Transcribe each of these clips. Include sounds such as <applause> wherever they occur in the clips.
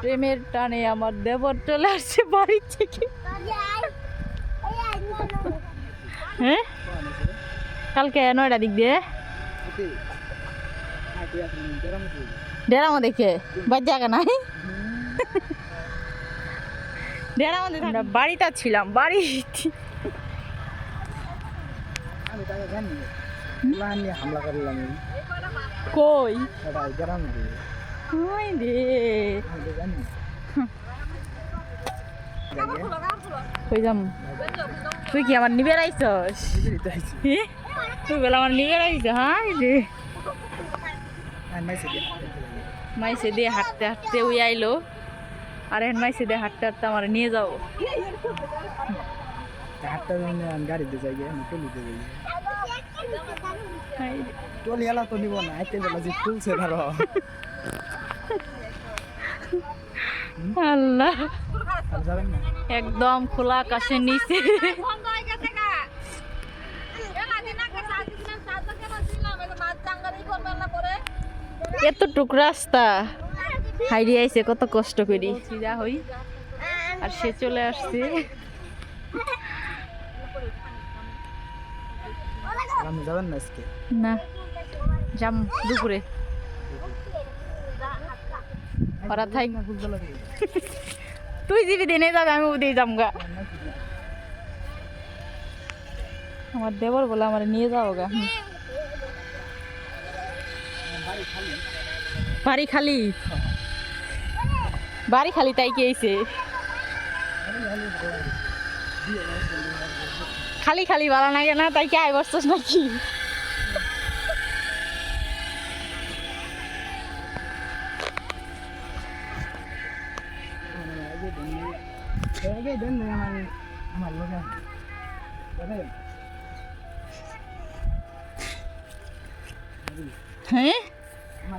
প্রেমের টানে আমার দেবর চলে আসছে বাড়ি থেকে। হ্যাঁ? কালকে নয়টা দিক দিয়ে। ডেরা মধ্যে দেখে। বাদ জায়গা নাই ডেরা মধ্যে আমরা বাড়িতে ছিলাম বাড়ি। আমি তাকে জানি। হামলা করলাম কই গ্রাম ওই রে কই যাম? তুই কি আমার নিবে রাইছস? হে? তুই বলে আমার নিবে রাইছ হ্যাঁ রে মাইসে দিয়ে হাঁটতে হাঁটতে ওই আইলো। আর এখন মাইসে দিয়ে হাঁটতে হাঁটতে আমার নিয়ে যাও। হাটটা গাড়িতে যাই আমি টলিতে যাই টলি এলা তো নিব না আইতে বেলা যে তুলছে ধরো <laughs> আল্লাহ। একদম খোলা আকাশের নিচে। এতটুক রাস্তা। হাইরি আইছে কত কষ্ট করি। যা হই। আর সে চলে আসছে। যাবেন না আজকে? না যাম দুপুরে। ওরা থাই। তুই যাবি দিনে যাবে, আমি ওদিকে যাম গা আমার দেবর বলে আমার নিয়ে যাও গা। বাড়ি খালি। বাড়ি খালি তাই কি আইছে খালি খালি ভালো লাগে না, তাই কি আই বসছিস নাকি আগে হ্যাঁ?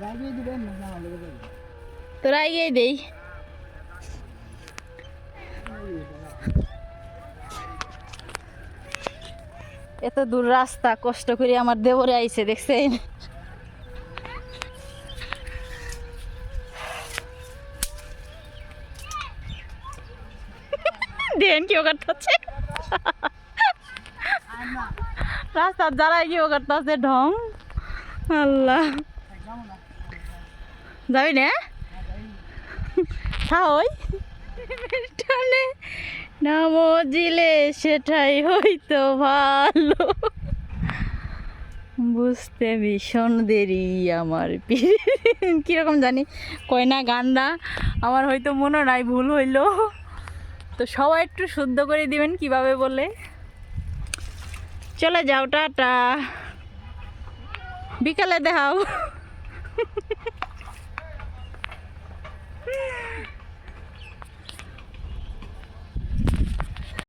আগে তোরা এগিয়ে দেই। এত দূর রাস্তা কষ্ট করে আমার দেবরে আইছে দেখছেন? দেন কি করতেছে রাস্তার যারা কি করতেছে ঢং? আল্লাহ। যাবি না? ওই। টানে না মজিলে সেটাই হইতো ভালো। বুঝতে ভীষণ দেরি আমার কীরকম জানি? কয় না গানটা আমার হয়তো মনে নাই ভুল হইল। তো সবাই একটু শুদ্ধ করে দিবেন কীভাবে বলে চলে যাও টাটা। বিকালে দেখাও।